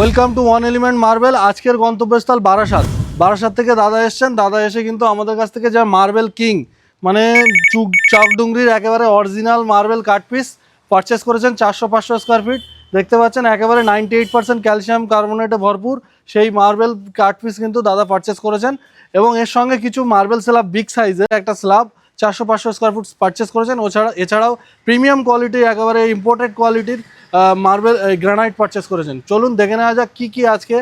Welcome to one element marble আজকের গন্তব্যস্থল বারাসাত। বারাসাত থেকে দাদা এসছেন, দাদা এসে কিন্তু আমাদের কাছ থেকে যা মার্বেল কিং মানে চুক চাকডুংরির একেবারে অরিজিনাল মার্বেল কাটপিস পারচেস করেছেন চারশো পাঁচশো স্কোয়ার ফিট দেখতে পাচ্ছেন একেবারে নাইনটি এইট পার্সেন্ট ক্যালসিয়াম কার্বোনেটে ভরপুর, সেই মার্বেল কাটপিস কিন্তু দাদা পারচেস করেছেন। এবং এর সঙ্গে কিছু মার্বেল স্ল্যাব বিগ সাইজের একটা স্ল্যাব চারশো পাঁচশো স্কোয়ার ফুট পারচেস করেছেন। ওছাড়া এছাড়াও প্রিমিয়াম কোয়ালিটির একেবারে ইম্পোর্টেড কোয়ালিটির মার্বেল গ্রানাইট পারচেস করেছেন। চলুন দেখে নেওয়া যাক কী কী আজকে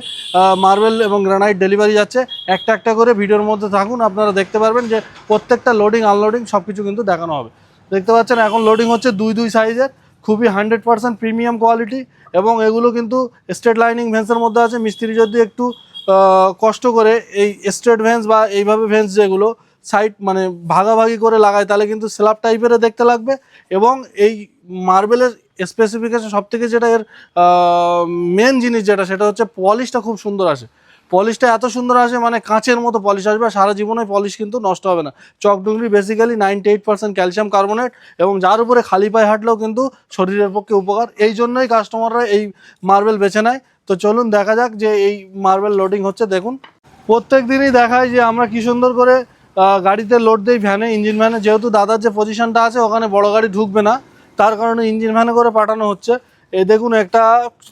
মার্বেল এবং গ্রানাইট ডেলিভারি যাচ্ছে। একটা একটা করে ভিডিওর মধ্যে থাকুন, আপনারা দেখতে পারবেন যে প্রত্যেকটা লোডিং আনলোডিং সব কিছু কিন্তু দেখানো হবে। দেখতে পাচ্ছেন এখন লোডিং হচ্ছে দুই দুই সাইজের খুবই হান্ড্রেড পার্সেন্ট প্রিমিয়াম কোয়ালিটি এবং এগুলো কিন্তু স্ট্রেট লাইনিং ভেন্সের মধ্যে আছে। মিস্ত্রি যদি একটু কষ্ট করে এই স্ট্রেট ভেন্স বা এইভাবে ভেন্স যেগুলো সাইড মানে ভাগাভাগি করে লাগায়, তাহলে কিন্তু স্ল্যাব টাইপের দেখতে লাগবে। এবং এই মার্বেলের স্পেসিফিকেশন সব থেকে যেটা এর মেন জিনিস যেটা, সেটা হচ্ছে পলিশটা খুব সুন্দর আসে। পলিশটা এত সুন্দর আসে মানে কাঁচের মতো পলিশ আসবে সারা জীবনে পলিশ কিন্তু নষ্ট হবে না। চকডুংরি basically ninety eight percent calcium carbonate এবং যার উপরে খালি পায়ে হাঁটলেও কিন্তু শরীরের পক্ষে উপকার। এই জন্যই কাস্টমাররা এই মার্বেল বেছে নেয়। তো চলুন দেখা যাক যে এই মার্বেল লোডিং হচ্ছে। দেখুন, প্রত্যেক দিনই দেখায় যে আমরা কি সুন্দর করে গাড়িতে লোড দেয় ভ্যানে ইঞ্জিন ভ্যানে যেহেতু দাদার যে পজিশনটা আছে, ওখানে বড় গাড়ি ঢুকবে না। তার কারণে ইঞ্জিন ভ্যানে করে পাঠানো হচ্ছে। এ দেখুন, একটা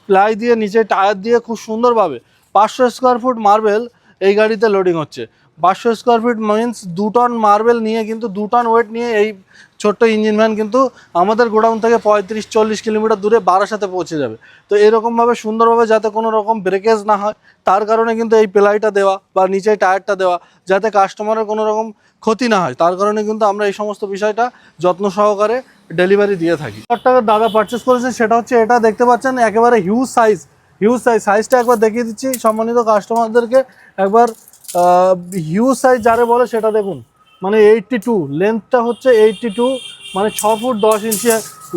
প্লাই দিয়ে নিচে টায়ার দিয়ে খুব সুন্দরভাবে পাঁচশো স্কোয়ার ফুট মার্বেল এই গাড়িতে লোডিং হচ্ছে। পাঁচশো স্কোয়ার ফিট মিনস দু টন মার্বেল নিয়ে কিন্তু, দু টন ওয়েট নিয়ে এই ছোট্ট ইঞ্জিন ভ্যান কিন্তু আমাদের গোডাউন থেকে পঁয়ত্রিশ, চল্লিশ কিলোমিটার দূরে বারাসাতে পৌঁছে যাবে। তো এরকমভাবে, সুন্দরভাবে যাতে কোনো রকম ব্রেকেজ না হয়, তার কারণে কিন্তু এই প্লাইটা দেওয়া বা নিচে টায়ারটা দেওয়া, যাতে কাস্টমারের কোনো রকম ক্ষতি না হয়, তার কারণে কিন্তু আমরা এই সমস্ত বিষয়টা যত্ন সহকারে ডেলিভারি দিয়ে থাকি। টাকার দাদা পারচেস করেছে, সেটা হচ্ছে এটা দেখতে পাচ্ছেন, একেবারে হিউজ সাইজ হিউজ সাইজ সাইজটা একবার দেখিয়ে দিচ্ছি। সম্মানিত কাস্টমারদেরকে একবার হিউজ সাইজ যারে বলে সেটা দেখুন। মানে এইটটি টু লেন্থটা হচ্ছে এইটটি টু মানে ছ ফুট দশ ইঞ্চি,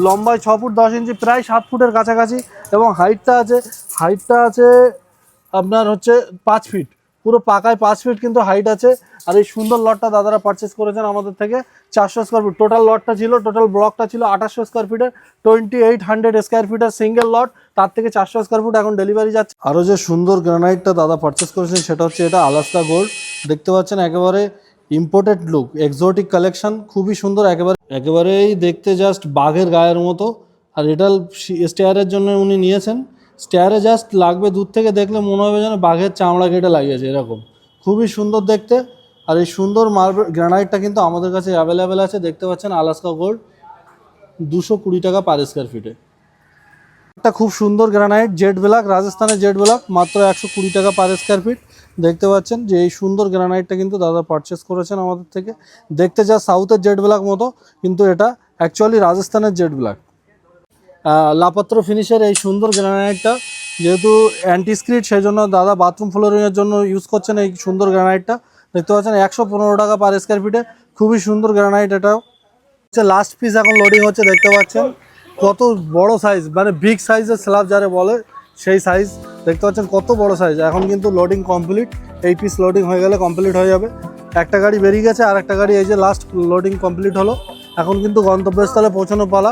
লম্বায় ছ ফুট দশ ইঞ্চি, প্রায় সাত ফুটের কাছাকাছি, এবং হাইটটা আছে হাইটটা আছে আপনার হচ্ছে পাঁচ ফিট পুরো পাকায় পাঁচ ফিট কিন্তু হাইট আছে। আর এই সুন্দর লটটা দাদারা পারচেস করেছেন আমাদের থেকে। চারশো স্কোয়ার ফিট টোটাল লটটা ছিল টোটাল ব্লকটা ছিল আঠাশশো স্কোয়ার ফিটের টোয়েন্টি এইট হান্ড্রেড স্কোয়ার ফিটের সিঙ্গেল লট তার থেকে চারশো স্কোয়ার ফুট এখন ডেলিভারি যাচ্ছে। আরও যে সুন্দর গ্রানাইটটা দাদা পারচেস করেছেন, সেটা হচ্ছে এটা আলাস্কা গোল্ড দেখতে পাচ্ছেন একেবারে ইম্পোর্টেড লুক এক্সোটিক কালেকশন খুবই সুন্দর একেবারে একেবারেই দেখতে জাস্ট বাঘের গায়ের মতো। আর এটা স্টেয়ারের জন্য উনি নিয়েছেন। স্টেয়ারে জাস্ট লাগবে দূর থেকে দেখলে মনে হবে যেন বাঘের চামড়া কেটে লাগিয়েছে, এরকম। খুবই সুন্দর দেখতে। আর এই সুন্দর মার্বেল গ্রানাইটটা কিন্তু আমাদের কাছে অ্যাভেলেবেল আছে, দেখতে পাচ্ছেন আলাস্কা গোল্ড দুশো কুড়ি টাকা পার স্কোয়ার ফিটে একটা খুব সুন্দর গ্রানাইট জেড ব্ল্যাক রাজস্থানের জেড ব্ল্যাক মাত্র একশো কুড়ি টাকা পার স্কোয়ার ফিট দেখতে পাচ্ছেন যে এই সুন্দর গ্রানাইটটা কিন্তু দাদা পারচেস করেছেন আমাদের থেকে। দেখতে যা সাউথের জেড ব্ল্যাক মতো, কিন্তু এটা অ্যাকচুয়ালি রাজস্থানের জেড ব্ল্যাক লাপাত্র ফিনিশের এই সুন্দর গ্রানাইটটা যেহেতু অ্যান্টিস্ক্রিট সেই জন্য দাদা বাথরুম ফ্লোরিংয়ের জন্য ইউজ করছেন এই সুন্দর গ্রানাইটটা দেখতে পাচ্ছেন, একশো পনেরো টাকা পার স্কোয়ার ফিটে খুবই সুন্দর গ্রানাইট এটাও। হচ্ছে লাস্ট পিস এখন লোডিং হচ্ছে, দেখতে পাচ্ছেন। কত বড় সাইজ মানে বিগ সাইজের স্ল্যাব যারা বলে, সেই সাইজ দেখতে পাচ্ছেন, কত বড় সাইজ এখন কিন্তু লোডিং কমপ্লিট এই পিস লোডিং হয়ে গেলে কমপ্লিট হয়ে যাবে। একটা গাড়ি বেরিয়ে গেছে আর একটা গাড়ি এই যে লাস্ট লোডিং কমপ্লিট হলো। এখন কিন্তু গন্তব্যস্থলে পৌঁছানো পালা।